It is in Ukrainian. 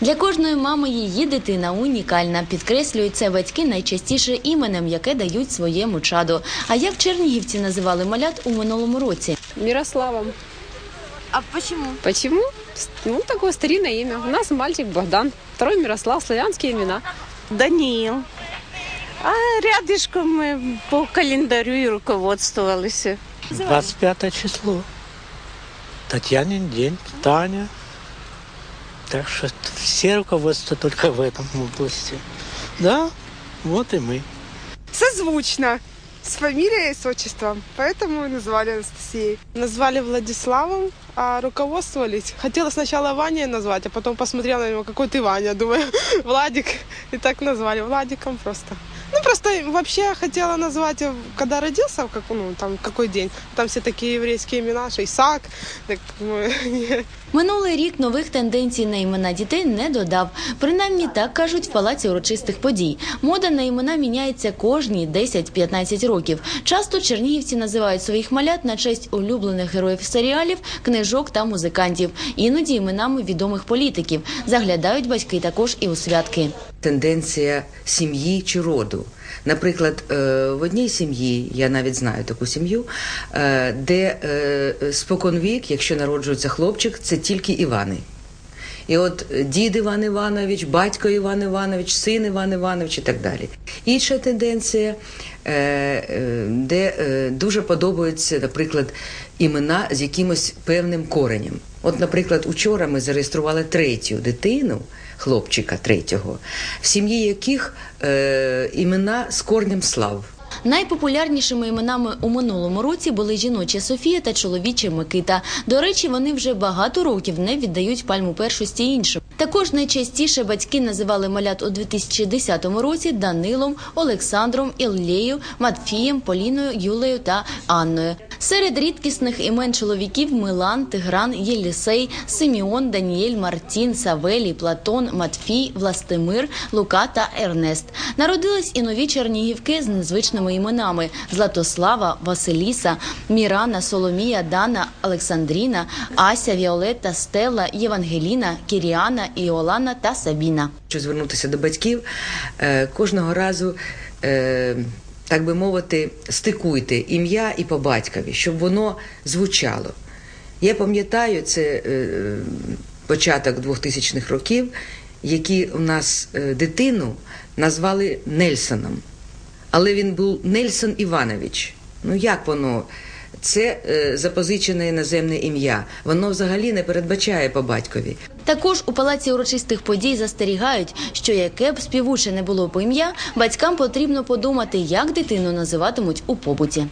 Для кожної мами її дитина унікальна. Підкреслюють це батьки найчастіше іменем, яке дають своєму чаду. А як чернігівці називали малят у минулому році? Мирославом. А чому? Почему? Ну, такое старинное имя. У нас мальчик Богдан, второй Мирослав, славянские имена. Даніл. А рядышком ми по календарю і руководствувалися. 25 число. Татьянин день, Таня. Так что все руководство только в этом области. Да, вот и мы. созвучно с фамилией и с отчеством. Поэтому и назвали Анастасией. Назвали Владиславом, а руководствовались. Хотела сначала Ваней назвать, а потом посмотрела на него, какой ты Ваня. Думаю, Владик. И так назвали. Владиком просто. Ну, просто вообще хотела назвать, когда родился, как, ну, там, какой день. Там все такие еврейские имена, Исаак. Так, нет. Минулий рік нових тенденцій на імена дітей не додав. Принаймні так кажуть в палаці урочистих подій. Мода на імена міняється кожні 10-15 років. Часто чернігівці називають своїх малят на честь улюблених героїв серіалів, книжок та музикантів. Іноді іменами відомих політиків. Заглядають батьки також і у святки. Тенденція сім'ї чи роду. Наприклад, е, в одній сім'ї, я навіть знаю таку сім'ю, е, де е, споконвік, якщо народжується хлопчик, це тільки Івани. І от дід Іван Іванович, батько Іван Іванович, син Іван Іванович і так далі. Інша тенденція, де дуже подобаються, наприклад, імена з якимось певним коренем. От, наприклад, учора ми зареєстрували третю дитину, хлопчика третього, в сім'ї яких е, імена з корнем слав. Найпопулярнішими іменами у минулому році були жіноча Софія та чоловіча Микита. До речі, вони вже багато років не віддають пальму першості іншим. Також найчастіше батьки називали малят у 2010 році Данилом, Олександром, Іллею, Матфієм, Поліною, Юлею та Анною. Серед рідкісних імен чоловіків Милан, Тигран, Єлісей, Симіон, Даніель, Мартін, Савелій, Платон, Матфій, Властимир, Лука та Ернест. Народились і нові чернігівки з незвичними іменами: Златослава, Василіса, Мірана, Соломія, Дана, Олександріна, Ася, Віолетта, Стелла, Євангеліна, Кіріана, Іолана та Сабіна. Якщо звернутися до батьків, е, кожного разу, е, так би мовити, стикуйте ім'я і по батькові, щоб воно звучало. Я пам'ятаю, це е, початок 2000-х років, які у нас е, дитину назвали Нельсоном. Але він був Нельсон Іванович. Ну як воно? Це е, запозичене іноземне ім'я. Воно взагалі не передбачає по батькові. Також у палаці урочистих подій застерігають, що яке б співуче не було по ім'я, батькам потрібно подумати, як дитину називатимуть у побуті.